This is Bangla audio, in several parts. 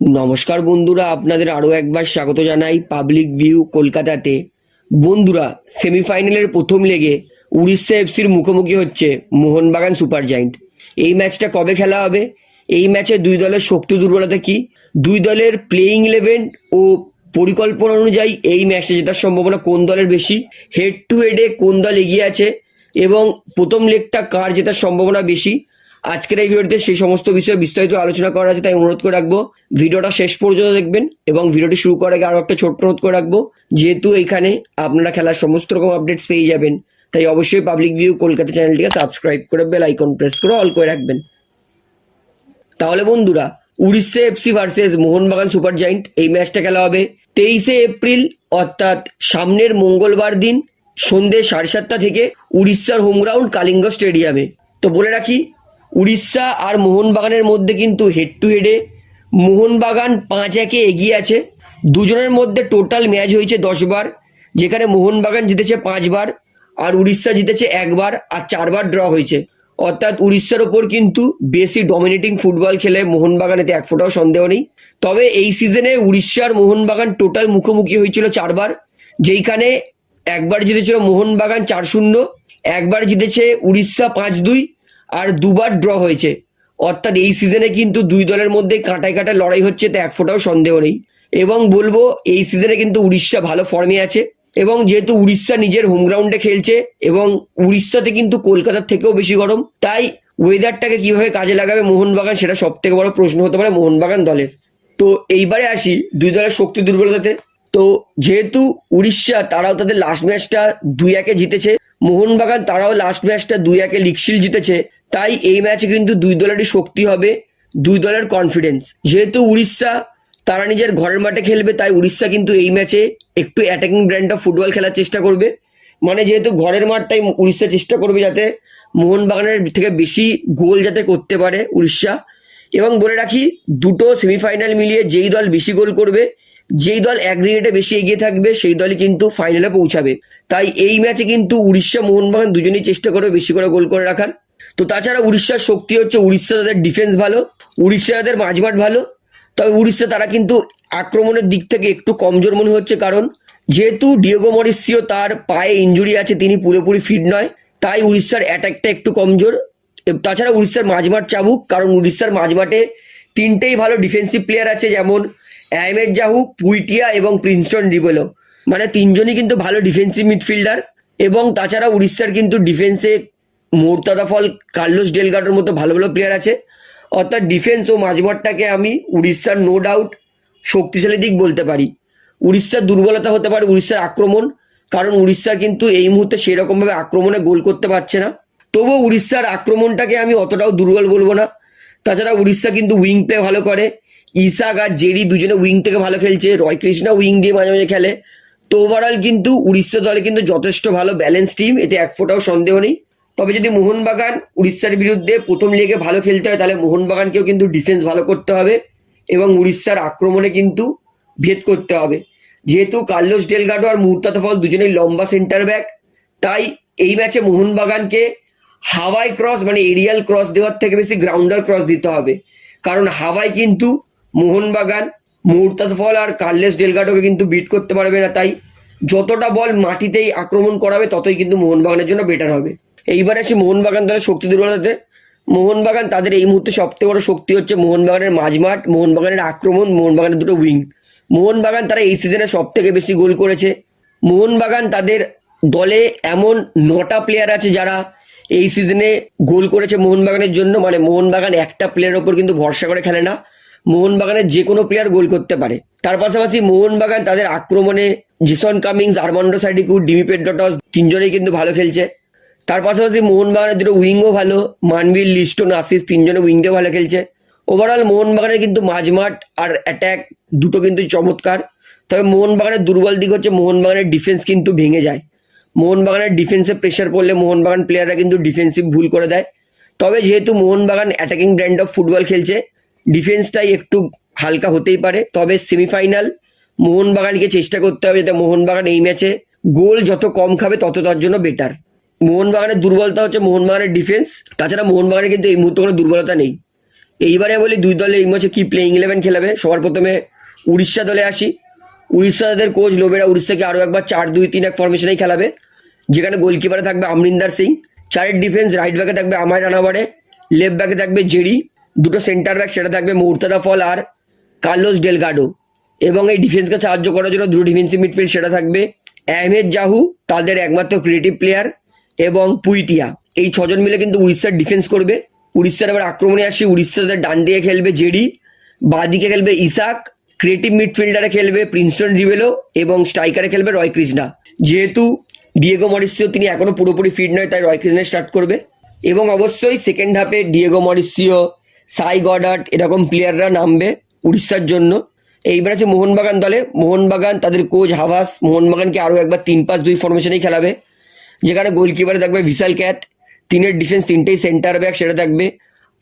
নমস্কার বন্ধুরা, আপনাদের আরও একবার স্বাগত জানাই পাবলিক ভিউ কলকাতাতে। বন্ধুরা সেমিফাইনালের প্রথম লেগে উড়িষ্যা এফসির মুখোমুখি হচ্ছে মোহনবাগান সুপার জায়েন্ট এই ম্যাচটা কবে খেলা হবে? এই ম্যাচে দুই দলের শক্তি দুর্বলতা কি? দুই দলের প্লেয়িং ইলেভেন ও পরিকল্পনা অনুযায়ী এই ম্যাচটা জেতার সম্ভাবনা কোন দলের বেশি? হেড টু হেডে কোন দল এগিয়ে আছে? এবং প্রথম লেগটা কার জেতার সম্ভাবনা বেশি? আজকের এই ভিডিওতে সেই সমস্ত বিষয়ে বিস্তারিত আলোচনা করা আছে, তাই অনুরোধ করে রাখব। ভিডিওটা শেষ পর্যন্ত দেখবেন এবং ভিডিওটি শুরু করার আগে আরও একটা ছোট্ট অনুরোধ করে রাখব, যেহেতু এখানে আপনারা খেলার সমস্ত রকম আপডেটস পেয়ে যাবেন, তাই অবশ্যই পাবলিক ভিউ কলকাতা চ্যানেলটিকে সাবস্ক্রাইব করে বেল আইকন প্রেস করে অল করে রাখবেন। তাহলে বন্ধুরা, Orissa FC versus Mohun Bagan super giant এই ম্যাচটা খেলা হবে তেইশে এপ্রিল, অর্থাৎ সামনের মঙ্গলবার দিন সন্ধ্যে সাড়ে সাতটা থেকে উড়িষ্যার হোম গ্রাউন্ড কালিঙ্গ স্টেডিয়ামে তো বলে রাখি উড়িষ্যা আর মোহনবাগানের মধ্যে কিন্তু হেড টু হেডে মোহনবাগান পাঁচ একে এগিয়ে আছে। দুজনের মধ্যে টোটাল ম্যাচ হয়েছে দশবার যেখানে মোহনবাগান জিতেছে পাঁচবার আর উড়িষ্যা জিতেছে একবার আর চারবার ড্র হয়েছে। অর্থাৎ উড়িষ্যার ওপর কিন্তু বেশি ডমিনেটিং ফুটবল খেলে মোহনবাগানেতে এক ফোঁটাও সন্দেহ নেই। তবে এই সিজনে উড়িষ্যার মোহনবাগান টোটাল মুখোমুখি হয়েছিল চারবার যেইখানে একবার জিতেছিল মোহনবাগান চার শূন্য, একবার জিতেছে উড়িষ্যা পাঁচ দুই আর দুবার ড্র হয়েছে। অর্থাৎ এই সিজনে কিন্তু দুই দলের মধ্যে কাঁটায় কাঁটায় লড়াই হচ্ছে, তা এক ফোঁটাও সন্দেহ নেই। এবং বলব, এই সিজনে কিন্তু উড়িষ্যা ভালো ফর্মে আছে। এবং যেহেতু উড়িষ্যা নিজের হোম গ্রাউন্ডে খেলছে, এবং উড়িষ্যাতে কিন্তু কলকাতার থেকেও বেশি গরম, তাই ওয়েদারটাকে কীভাবে কাজে লাগাবে মোহনবাগান সেটা সব থেকে বড় প্রশ্ন হতে পারে মোহনবাগান দলের। তো এইবারে আসি দুই দলের শক্তি দুর্বলতাতে। তো যেহেতু উড়িষ্যা, তারাও তাদের লাস্ট ম্যাচটা দুই একে জিতেছে। মোহনবাগান তারাও লাস্ট ম্যাচটা দুই একে লিকশিল জিতেছে। তাই এই ম্যাচে কিন্তু দুই দলেরই শক্তি হবে, দুই দলের কনফিডেন্স যেহেতু উড়িষ্যা তারা নিজের ঘরের মাঠে খেলবে, তাই উড়িষ্যা কিন্তু এই ম্যাচে একটু অ্যাটাকিং ব্র্যান্ড অফ ফুটবল খেলার চেষ্টা করবে। মানে যেহেতু ঘরের মাঠ, তাই উড়িষ্যা চেষ্টা করবে যাতে মোহনবাগানের থেকে বেশি গোল যাতে করতে পারে উড়িষ্যা। এবং বলে রাখি, দুটো সেমিফাইনাল মিলিয়ে যেই দল বেশি গোল করবে যেই দল অ্যাগ্রিগেটে বেশি এগিয়ে থাকবে, সেই দলই কিন্তু ফাইনালে পৌঁছাবে। তাই এই ম্যাচে কিন্তু উড়িষ্যা, মোহনবাগান দুজনেই চেষ্টা করবে বেশি করে গোল করে রাখার। তো তাছাড়া উড়িষ্যার শক্তি হচ্ছে উড়িষ্যা, তাদের ডিফেন্স ভালো, উড়িষ্যা তাদের মাঝমাঠ ভালো। তবে উড়িষ্যা তারা কিন্তু আক্রমণের দিক থেকে একটু কমজোর মনে হচ্ছে কারণ, যেহেতু ডিয়েগো মরিসিও তার পায়ে ইঞ্জুরি আছে, তিনি পুরোপুরি ফিট নয়, তাই উড়িষ্যার অ্যাটাকটা একটু কমজোর। তাছাড়া উড়িষ্যার মাঝমাঠ চাবুক, কারণ উড়িষ্যার মাঝমাঠে তিনটেই ভালো ডিফেন্সিভ প্লেয়ার আছে, যেমন আহমেদ জাহু পুইটিয়া এবং প্রিন্সটন ডিবেলো মানে তিনজনই কিন্তু ভালো ডিফেন্সিভ মিডফিল্ডার এবং তাছাড়া উড়িষ্যার কিন্তু ডিফেন্সে মোরতাদা ফল, কার্লোস ডেলগাটোর মতো ভালো ভালো প্লেয়ার আছে। অর্থাৎ ডিফেন্স ও মাঝমাঠটাকে আমি উড়িষ্যার নো ডাউট শক্তিশালী দিক বলতে পারি। উড়িষ্যার দুর্বলতা হতে পারে উড়িষ্যার আক্রমণ, কারণ উড়িষ্যার কিন্তু এই মুহূর্তে সেরকমভাবে আক্রমণে গোল করতে পারছে না। তবুও উড়িষ্যার আক্রমণটাকে আমি অতটাও দুর্বল বলব না। তাছাড়া উড়িষ্যা কিন্তু উইং প্লে ভালো করে। ইসাক আর জেরি দুজনে উইং থেকে ভালো খেলছে, রয় কৃষ্ণা উইং দিয়ে মাঝে মাঝে খেলে। তো ওভারঅল কিন্তু উড়িষ্যা দলে কিন্তু যথেষ্ট ভালো ব্যালেন্স টিম এতে এক ফোঁটাও সন্দেহ নেই। তবে যদি মোহনবাগান উড়িষ্যার বিরুদ্ধে প্রথম লেগে ভালো খেলতে হয়, তাহলে মোহনবাগানকেও কিন্তু ডিফেন্স ভালো করতে হবে এবং উড়িষ্যার আক্রমণে কিন্তু ভেদ করতে হবে। যেহেতু কার্লোস ডেলগাডো আর মুহূর্তাতে ফল দুজনেই লম্বা সেন্টার ব্যাক তাই এই ম্যাচে মোহনবাগানকে হাওয়াই ক্রস মানে এরিয়াল ক্রস দেওয়ার থেকে বেশি গ্রাউন্ডার ক্রস দিতে হবে। কারণ হাওয়াই কিন্তু মোহনবাগান মুহূর্তাত ফল আর কার্লেস ডেলগাডোকে কিন্তু বিট করতে পারবে না। তাই যতটা বল মাটিতেই আক্রমণ করাবে, ততই কিন্তু মোহনবাগানের জন্য বেটার হবে। এইবার আসি মোহনবাগান দলের শক্তি দুর্বলতাতে। মোহনবাগান তাদের এই মুহূর্তে সবথেকে বড় শক্তি হচ্ছে মোহনবাগানের মাঝমাঠ, মোহনবাগানের আক্রমণ, মোহনবাগানের দুটো উইং মোহনবাগান তারা এই সিজনে সব থেকে বেশি গোল করেছে। মোহনবাগান তাদের দলে এমন নটা প্লেয়ার আছে যারা এই সিজনে গোল করেছে মোহনবাগানের জন্য। মানে মোহনবাগান একটা প্লেয়ারের ওপর কিন্তু ভরসা করে খেলে না। মোহনবাগানের যে কোনো প্লেয়ার গোল করতে পারে। তার পাশাপাশি মোহনবাগান তাদের আক্রমণে জিসন কামিংস, আরমান্ডো সাইডিকু ডিমি পেড্রটস তিনজনেই কিন্তু ভালো খেলছে। তার পাশাপাশি মোহনবাগানের দুটো উইংও ভালো মানবীর লিস্টন, আশিস তিনজনে উইংটাও ভালো খেলছে। ওভারঅল মোহনবাগানের কিন্তু মাঝমাঠ আর অ্যাট্যাক দুটো কিন্তু চমৎকার। তবে মোহনবাগানের দুর্বল দিক হচ্ছে মোহনবাগানের ডিফেন্স কিন্তু ভেঙে যায়। মোহনবাগানের ডিফেন্সে প্রেশার পড়লে মোহনবাগান প্লেয়াররা কিন্তু ডিফেন্সিভ ভুল করে দেয়। তবে যেহেতু Mohun Bagan attacking brand of football খেলছে ডিফেন্সটাই একটু হালকা হতেই পারে। তবে সেমিফাইনাল মোহনবাগানকে চেষ্টা করতে হবে যাতে মোহনবাগান এই ম্যাচে গোল যত কম খাবে তত তার জন্য বেটার মোহনবাগানের দুর্বলতা হচ্ছে মোহনবাগানের ডিফেন্স তাছাড়া মোহনবাগানের কিন্তু এই মুহূর্তে কোনো দুর্বলতা নেই। এইবারে বলি দুই দলে এই ম্যাচে কি প্লেইং ইলেভেন খেলাবে? সবার প্রথমে উড়িষ্যা দলে আসি। উড়িষ্যাদের কোচ লোবেরা উড়িষ্যাকে আরও একবার চার দুই তিন এক ফরমেশনেই খেলাবে। যেখানে গোলকিপারে থাকবে আমরিন্দার সিং। চারের ডিফেন্স রাইট ব্যাকে থাকবে আমায় রানাবারে লেফট ব্যাকে থাকবে জেরি। দুটো সেন্টার ব্যাক সেটা থাকবে মুর্তাদা ফল আর কার্লোস ডেলগাডো। এবং এই ডিফেন্সকে সাহায্য করার জন্য দুটো ডিফেন্সিভ মিডফিল্ড সেটা থাকবে আহমেদ জাহু, তাদের একমাত্র ক্রিয়েটিভ প্লেয়ার এবং পুইটিয়া। এই ছজন মিলে কিন্তু উড়িষ্যার ডিফেন্স করবে। উড়িষ্যার আবার আক্রমণে আসি উড়িষ্যাদের ডান দিকে খেলবে জেডি বাদিকে খেলবে ইসাক ক্রিয়েটিভ মিডফিল্ডারে খেলবে প্রিন্সটন রিভেলো, এবং স্ট্রাইকারে খেলবে রয় কৃষ্ণা। যেহেতু ডিয়েগো মরিসিও, তিনি এখনও পুরোপুরি ফিট নয়, তাই রয় কৃষ্ণা স্টার্ট করবে। এবং অবশ্যই সেকেন্ড হাফে ডিয়েগো মরিসিও সাই গডার্ট এরকম প্লেয়াররা নামবে উড়িষ্যার জন্য। এইবার আছে মোহনবাগান দলে। মোহনবাগান, তাদের কোচ হাভাস, মোহনবাগানকে আরও একবার তিন পাঁচ দুই ফরমেশনেই খেলাবে। যেখানে গোলকিপারে থাকবে বিশাল ক্যাথ তিনের ডিফেন্স তিনটেই সেন্টার ব্যাক সেটা থাকবে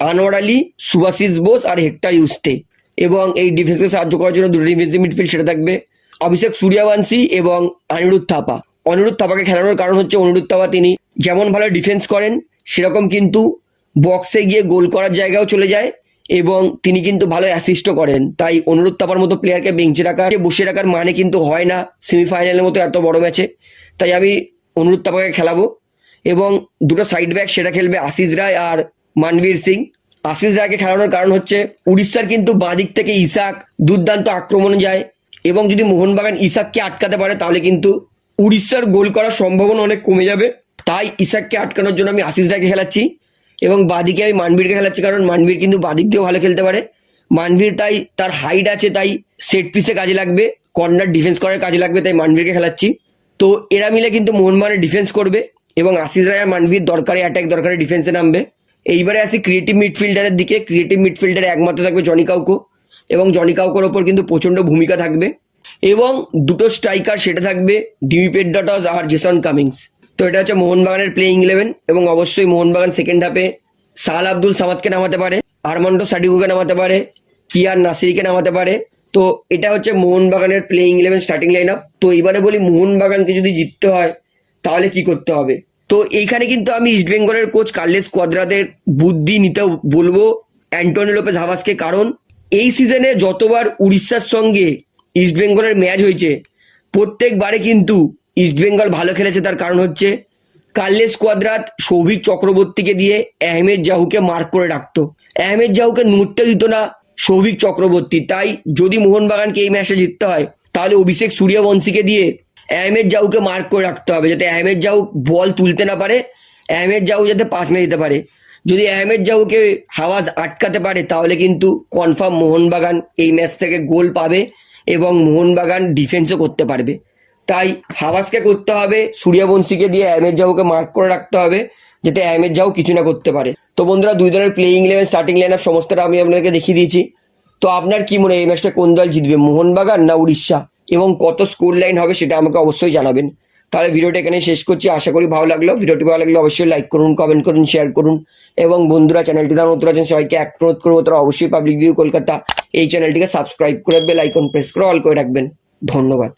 আনোয়ার আলী, সুভাশিস বোস আর হেক্টর ইউস্তে। এবং এই ডিফেন্সকে সাহায্য করার জন্য দুটো ডিফেন্সিভ মিডফিল্ড সেটা থাকবে অভিষেক সূর্যবংশী এবং অনিরুদ্ধ থাপা। অনিরুদ্ধ থাপাকে খেলানোর কারণ হচ্ছে অনিরুদ্ধ থাপা তিনি যেমন ভালো ডিফেন্স করেন, সেরকম কিন্তু বক্সে গিয়ে গোল করার জায়গাও চলে যায় এবং তিনি কিন্তু ভালো অ্যাসিস্টও করেন। তাই অনুরোধ তাপার মতো প্লেয়ারকে বেঞ্চে রাখা বসে রাখার মানে কিন্তু হয় না। সেমিফাইনালের মতো এত বড় ম্যাচে তাই আমি অনুরোধ তাপাকে খেলাবো এবং দুটো সাইড ব্যাক সেটা খেলবে আশিস রায় আর মানবীর সিং। আশিস রায়কে খেলানোর কারণ হচ্ছে উড়িষ্যার কিন্তু বাঁদিক থেকে ইসাক দুর্দান্ত আক্রমণে যায় এবং যদি মোহনবাগান ইসাককে আটকাতে পারে তাহলে কিন্তু উড়িষ্যার গোল করার সম্ভাবনা অনেক কমে যাবে। তাই ইসাককে আটকানোর জন্য আমি আশিস রায়কে খেলাচ্ছি। এবং বাদিকে আমি মানবীরকে খেলাচ্ছি, কারণ মানবীর কিন্তু বাদিক দিয়েও ভালো খেলতে পারে। মানবীর তাই তার হাইট আছে, তাই সেট পিসে কাজে লাগবে কর্নার ডিফেন্স করার কাজে লাগবে, তাই মানবীরকে খেলাচ্ছি। তো এরা মিলে কিন্তু মোহনবাগানের ডিফেন্স করবে এবং আশিস রায় মানবীর দরকারি অ্যাটাক দরকারি ডিফেন্সে নামবে। এইবারে আসি ক্রিয়েটিভ মিডফিল্ডারের দিকে। ক্রিয়েটিভ মিডফিল্ডারে একমাত্র থাকবে জনি কাউকো এবং জনি কাউকোর ওপর কিন্তু প্রচণ্ড ভূমিকা থাকবে। এবং দুটো স্ট্রাইকার সেটা থাকবে ডিমি পেডডটস আর জেসন কামিংস তো এটা হচ্ছে মোহনবাগানের প্লেইং ইলেভেন এবং অবশ্যই মোহনবাগান সেকেন্ড হাফে সাল আব্দুল সামাদকে নামাতে পারে আরমান্ডো সাডিকুকে নামাতে পারে, কিয়ার নাসিরকে নামাতে পারে। তো এটা হচ্ছে মোহনবাগানের playing eleven starting line up তো এবারে বলি মোহনবাগানকে যদি জিততে হয়, তাহলে কি করতে হবে? তো এইখানে কিন্তু আমি ইস্টবেঙ্গলের কোচ কার্লেস কোয়াদ্রাদের বুদ্ধি নিতে বলব অ্যান্টনি লোপেজ হাভাসকে। কারণ এই সিজনে যতবার উড়িষ্যার সঙ্গে ইস্টবেঙ্গলের ম্যাচ হয়েছে, প্রত্যেকবারে কিন্তু ইস্টবেঙ্গল ভালো খেলেছে, তার কারণ হচ্ছে কার্লেস কোয়াদ্রাত সৌভিক চক্রবর্তীকে দিয়ে আহমেদ জাহুকে মার্ক করে রাখতো। আহমেদ জাহুকে নুটতে দিত না সৌভিক চক্রবর্তী। তাই যদি মোহনবাগানকে এই ম্যাচে জিততে হয়, তাহলে অভিষেক সূর্যবংশীকে দিয়ে আহমেদ জাহুকে মার্ক করে রাখতে হবে, যাতে আহমেদ জাহু বল তুলতে না পারে আহমেদ জাহু যাতে পাস না দিতে পারে। যদি আহমেদ জাহুকে হাওয়াজ আটকাতে পারে, তাহলে কিন্তু কনফার্ম মোহনবাগান এই ম্যাচ থেকে গোল পাবে এবং মোহনবাগান ডিফেন্সও করতে পারবে। তাই হাওয়াজকে করতে হবে, সূর্যবংশীকে দিয়ে আহমেদ জাহুকে মার্ক করে রাখতে হবে, যাতে আহমেদ জাহু কিছু না করতে পারে। তো বন্ধুরা, দুই দলের playing eleven starting line up সমস্তটা আমি আপনাদেরকে দেখিয়ে দিয়েছি। তো আপনার কি মনে এই ম্যাচটা কোন দল জিতবে, মোহনবাগান না উড়িষ্যা? এবং কত স্কোর লাইন হবে সেটা আমাকে অবশ্যই জানাবেন। তাহলে ভিডিওটা এখানে শেষ করছি, আশা করি ভালো লাগল। ভিডিওটি ভালো লাগলে অবশ্যই লাইক করুন কমেন্ট করুন শেয়ার করুন। এবং বন্ধুরা চ্যানেলটি তার নতুন আছেন, সবাইকে এক অনুরোধ করব, তারা অবশ্যই পাবলিক ভিউ কলকাতা এই চ্যানেলটিকে সাবস্ক্রাইব করে বেল আইকন প্রেস করে অল করে রাখবেন। ধন্যবাদ।